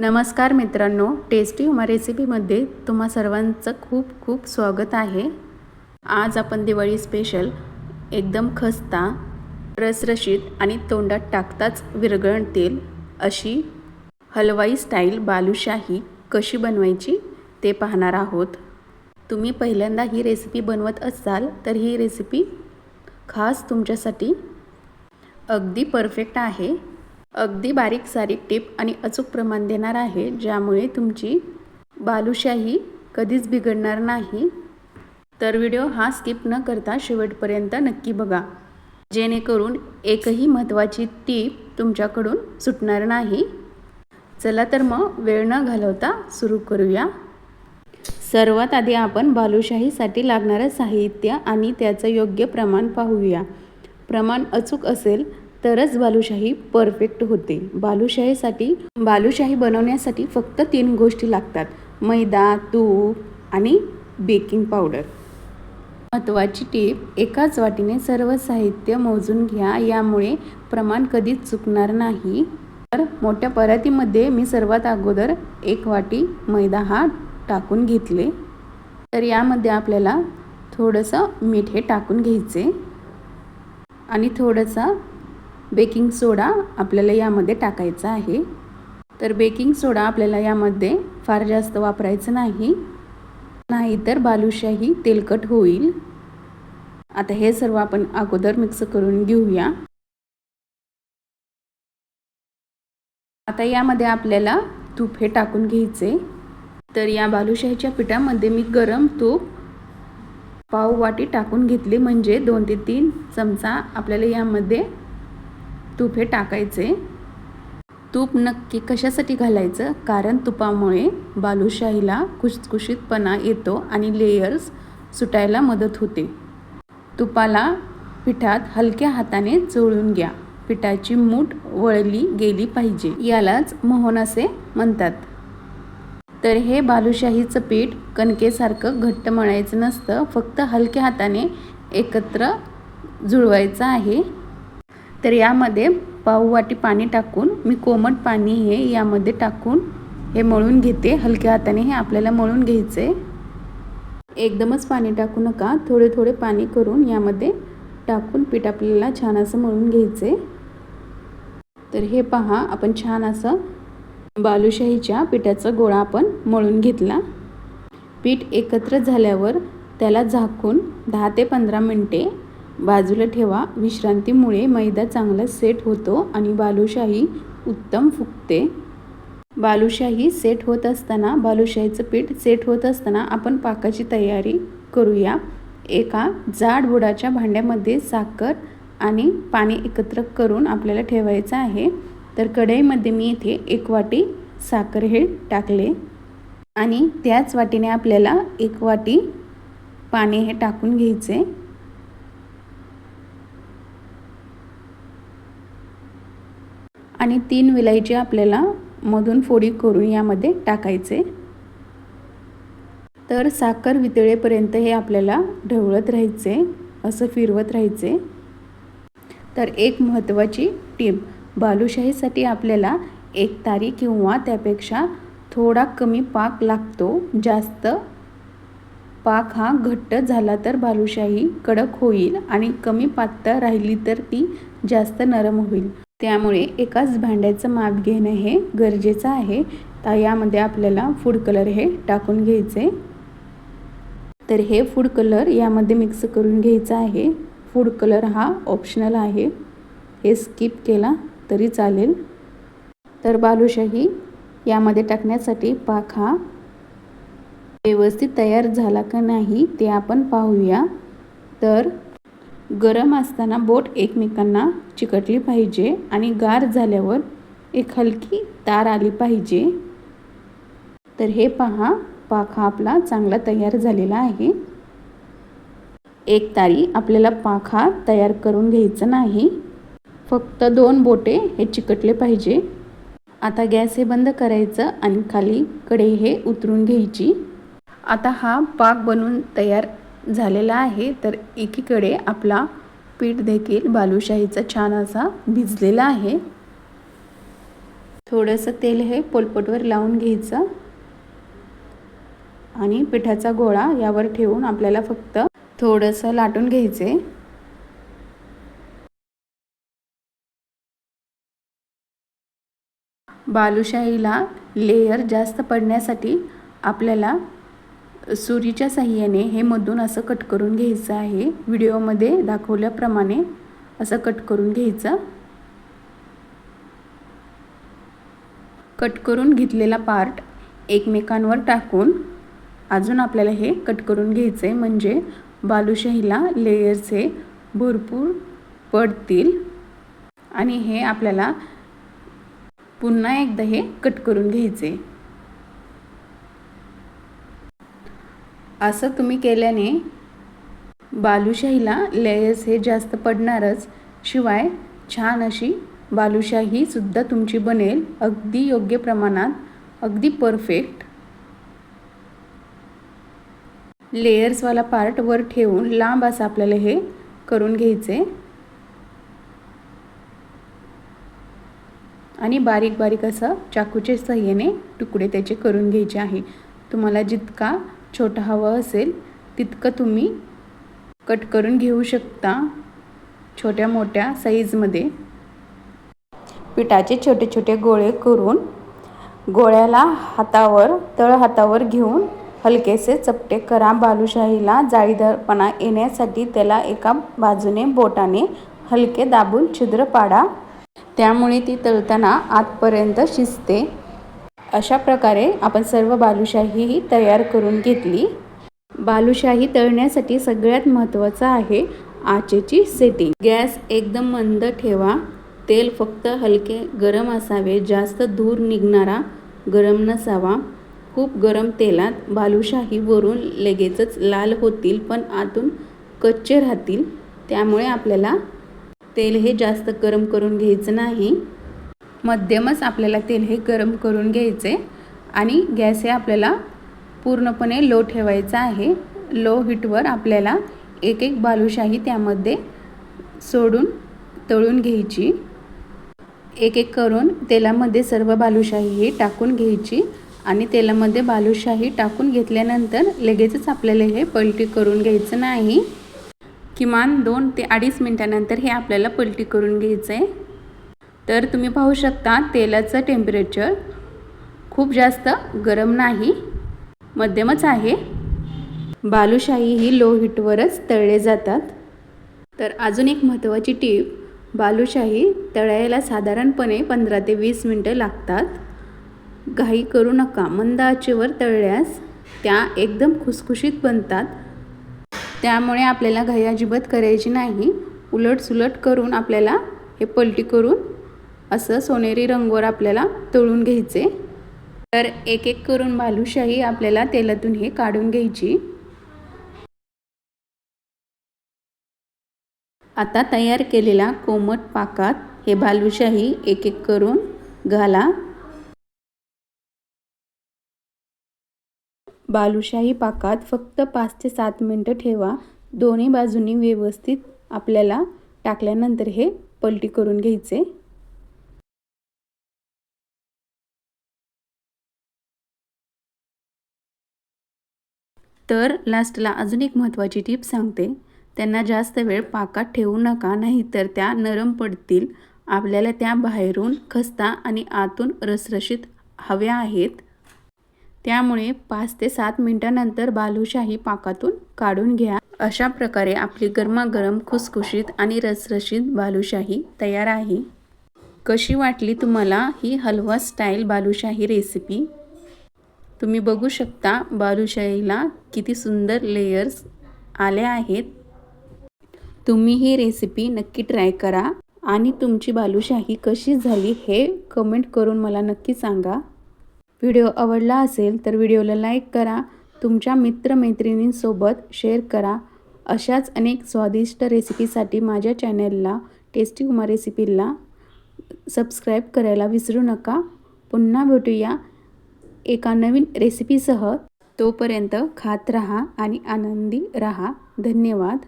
नमस्कार मित्रांनो टेस्टी उमा रेसिपीमध्ये तुम्हा सर्वांचं खूप खूप स्वागत आहे. आज आपण दिवाळी स्पेशल एकदम खस्ता रसरशीत आणि तोंडात टाकताच विरघळतील अशी हलवाई स्टाईल बालुशाही कशी बनवायची ते पाहणार आहोत. तुम्ही पहिल्यांदा ही रेसिपी बनवत असाल तर ही रेसिपी खास तुमच्यासाठी अगदी परफेक्ट आहे. अगदी बारीक सारीक टीप आणि अचूक प्रमाण देणार आहे ज्यामुळे तुमची बालुशाही कधीच बिघडणार नाही. तर व्हिडिओ हा स्किप न करता शेवटपर्यंत नक्की बघा. जेणेकरून एकही महत्त्वाची टीप तुमच्याकडून सुटणार नाही. चला तर मग वेळ न घालवता सुरू करूया. सर्वात आधी आपण बालुशाहीसाठी लागणारं साहित्य आणि त्याचं योग्य प्रमाण पाहूया. प्रमाण अचूक असेल तरच बालुशाही परफेक्ट होते. बालुशाहीसाठी बालुशाही बनवण्यासाठी फक्त तीन गोष्टी लागतात. मैदा तूप आणि बेकिंग पावडर महत्त्वाची टीप एकाच वाटीने सर्व साहित्य मोजून घ्या. यामुळे प्रमाण कधीच चुकणार नाही. तर मोठ्या परातीमध्ये मी सर्वात अगोदर एक वाटी मैदा हा टाकून घेतले. तर यामध्ये आपल्याला थोडंसं मीठ हे टाकून घ्यायचे. आणि थोडंसं बेकिंग सोडा आपल्याला यामध्ये टाकायचा आहे. तर बेकिंग सोडा आपल्याला यामध्ये फार जास्त वापरायचं नाही. नाहीतर बालुशाही तेलकट होईल. आता हे सर्व आपण अगोदर मिक्स करून घेऊया. आता यामध्ये आपल्याला तूप हे टाकून घ्यायचे. तर या बालुशाहीच्या पिठामध्ये मी गरम तूप पाव वाटी टाकून घेतली. म्हणजे दोन ते तीन चमचा आपल्याला यामध्ये तूप हे टाकायचे. तूप नक्की कशासाठी घालायचं? कारण तुपामुळे बालुशाहीला खुशखुशीतपणा येतो आणि लेयर्स सुटायला मदत होते. तुपाला पिठात हलक्या हाताने चोळून घ्या. पिठाची मूठ वळली गेली पाहिजे. यालाच मोहन असे म्हणतात. तर हे बालुशाहीचं पीठ कणकेसारखं घट्ट मळायचं नसतं फक्त हलक्या हाताने एकत्र जुळवायचं आहे. तर यामध्ये पाववाटी पाणी टाकून मी कोमट पाणी हे यामध्ये टाकून हे मळून घेते. हलक्या हाताने हे आपल्याला मळून घ्यायचे. एकदमच पाणी टाकू नका. थोडे थोडे पाणी करून यामध्ये टाकून पीठ आपल्याला छान असं मळून घ्यायचे. तर हे पहा आपण छान असं बालुशाहीच्या पिठाचा गोळा आपण मळून घेतला. पीठ एकत्र झाल्यावर त्याला झाकून दहा ते पंधरा मिनटे बाजूला ठेवा. विश्रांतीमुळे मैदा चांगला सेट होतो आणि बालुशाही उत्तम फुगते. बालुशाही सेट होत असताना बालुशाहीचं पीठ सेट होत असताना आपण पाकाची तयारी करूया. एका जाड बुडाच्या भांड्यामध्ये साखर आणि पाणी एकत्र करून आपल्याला ठेवायचं आहे. तर कढईमध्ये मी इथे एक वाटी साखर हे टाकले आणि त्याच वाटीने आपल्याला एक वाटी पाणी हे टाकून घ्यायचे. आणि तीन विलायची आपल्याला मधून फोडी करून यामध्ये टाकायचे. तर साखर वितळेपर्यंत हे आपल्याला ढवळत राहायचे असं फिरवत राहायचे. तर एक महत्त्वाची टीप बालुशाहीसाठी आपल्याला एक तारी किंवा त्यापेक्षा थोडा कमी पाक लागतो. जास्त पाक हा घट्ट झाला तर बालुशाही कडक होईल आणि कमी पातळ राहिली तर ती जास्त नरम होईल. त्यामुळे एकाच भांड्याचं माप घेणं हे गरजेचं आहे. तर यामध्ये आपल्याला फूड कलर हे टाकून घ्यायचे. तर हे फूड कलर यामध्ये मिक्स करून घ्यायचं आहे. फूड कलर हा ऑप्शनल आहे. हे स्किप केला तरी चालेल. तर बालुशाही यामध्ये टाकण्यासाठी पाक हा व्यवस्थित तयार झाला का नाही ते आपण पाहूया. तर गरम असताना बोट एकमेकांना चिकटली पाहिजे आणि गार झाल्यावर एक हलकी तार आली पाहिजे. तर हे पहा पाक हा आपला चांगला तयार झालेला आहे. एक तारी आपल्याला पाक हा तयार करून घ्यायचं नाही. फक्त दोन बोटे हे चिकटले पाहिजे. आता गॅस हे बंद करायचं आणि खाली कढई हे उतरून घ्यायची. आता हा पाक बनवून तयार झालेला आहे तर एकीकडे आपला पीठ देखील बालुशाहीचा छान असा भिजलेला आहे. थोडंसं तेल हे पोलपटवर लावून घ्यायचं. आणि पिठाचा गोळा यावर ठेवून आपल्याला फक्त थोडंसं लाटून घ्यायचे. बालुशाहीला लेयर जास्त पडण्यासाठी आपल्याला सुरीच्या साह्याने हे मधून असं कट करून घ्यायचं आहे. व्हिडिओमध्ये दाखवल्याप्रमाणे असं कट करून घ्यायचं. कट करून घेतलेला पार्ट एकमेकांवर टाकून अजून आपल्याला हे कट करून घ्यायचं आहे म्हणजे बालुशाहीला लेयर्सचे भरपूर पडतील. आणि हे आपल्याला पुन्हा एकदा हे कट करून घ्यायचे असं तुम्ही केल्याने बालुशाहीला लेयर्स हे जास्त पडणारच. शिवाय छान अशी बालुशाहीसुद्धा तुमची बनेल. अगदी योग्य प्रमाणात. अगदी परफेक्ट लेयर्सवाला पार्ट वर ठेवून लांब असं आपल्याला हे करून घ्यायचे. आणि बारीक बारीक असं चाकूच्या सहाय्याने तुकडे त्याचे करून घ्यायचे आहे. तुम्हाला जितका छोटं हवं असेल तितकं तुम्ही कट करून घेऊ शकता छोट्या मोठ्या साईजमध्ये. पिठाचे छोटे छोटे गोळे करून गोळ्याला हातावर तळ हातावर घेऊन हलकेसे चपटे करा. बालुशाहीला जाळीदारपणा येण्यासाठी त्याला एका बाजूने बोटाने हलके दाबून छिद्र पाडा. त्यामुळे ती तळताना आतपर्यंत शिजते. अशा प्रकारे आपण सर्व बालुशाही तयार करून घेतली. बालुशाही तळण्यासाठी सगळ्यात महत्त्वाचं आहे आचेची सेटिंग गॅस एकदम मंद ठेवा. तेल फक्त हलके गरम असावे. जास्त धूर निघणारा गरम नसावा. खूप गरम तेलात बालुशाही वरून लगेचच लाल होतील पण आतून कच्चे राहतील. त्यामुळे आपल्याला तेल हे जास्त गरम करून घ्यायचं नाही. मध्यमच आपल्याला तेल हे गरम करून घ्यायचे आणि गॅस हे आपल्याला पूर्णपणे लो ठेवायचा आहे. लो हीटवर आपल्याला एक एक बालुशाही त्यामध्ये सोडून तळून घ्यायची. एक एक करून तेलामध्ये सर्व बालुशाही ही टाकून घ्यायची आणि तेलामध्ये बालुशाही टाकून घेतल्यानंतर लगेचच आपल्याला हे पलटी करून घ्यायचं नाही. किमान दोन ते अडीच मिनटानंतर हे आपल्याला पलटी करून घ्यायचं आहे तर तुम्ही पाहू शकता तेलाचं टेम्परेचर खूप जास्त गरम नाही मध्यमच आहे. बालुशाही ही लो हीटवरच तळले जातात. तर अजून एक महत्त्वाची टीप बालुशाही तळायला साधारणपणे पंधरा ते वीस मिनटं लागतात. घाई करू नका मंद आचेवर तळल्यास त्या एकदम खुसखुशीत बनतात. त्यामुळे आपल्याला घाई अजिबात करायची नाही. उलट सुलट करून आपल्याला हे पलटी करून असं सोनेरी रंगवर आपल्याला तळून घ्यायचे. तर एक एक करून बालुशाही आपल्याला तेलातून हे काढून घ्यायची. आता तयार केलेला कोमट पाकात हे बालुशाही एक एक करून घाला. बालुशाही पाकात फक्त पाच ते सात मिनटं ठेवा. दोन्ही बाजूनी व्यवस्थित आपल्याला टाकल्यानंतर हे पलटी करून घ्यायचे. तर लास्टला अजून एक महत्त्वाची टीप सांगते. त्यांना जास्त वेळ पाकात ठेवू नका नाहीतर त्या नरम पडतील. आपल्याला त्या बाहेरून खस्ता आणि आतून रसरशीत हव्या आहेत. त्यामुळे पाच ते सात मिनटानंतर बालुशाही पाकातून काढून घ्या. अशा प्रकारे आपली गरमागरम खुसखुशीत आणि रसरशीत बालुशाही तयार आहे. कशी वाटली तुम्हाला ही हलवा स्टाईल बालुशाही रेसिपी? तुम्ही बघू शकता बालुशाहीला किती सुंदर लेयर्स आले आहेत. तुम्ही ही रेसिपी नक्की ट्राय करा. आणि तुमची बालुशाही कशी झाली हे कमेंट करून मला नक्की सांगा. व्हिडिओ आवडला असेल तर व्हिडिओला लाईक करा. तुमच्या मित्रमैत्रिणींसोबत शेअर करा. अशाच अनेक स्वादिष्ट रेसिपीसाठी माझ्या चॅनलला टेस्टी उमा रेसिपीला सबस्क्राईब करायला विसरू नका. पुन्हा भेटूया. एका नवीन रेसिपीसह तोपर्यंत खात रहा आणि आनंदी रहा. धन्यवाद.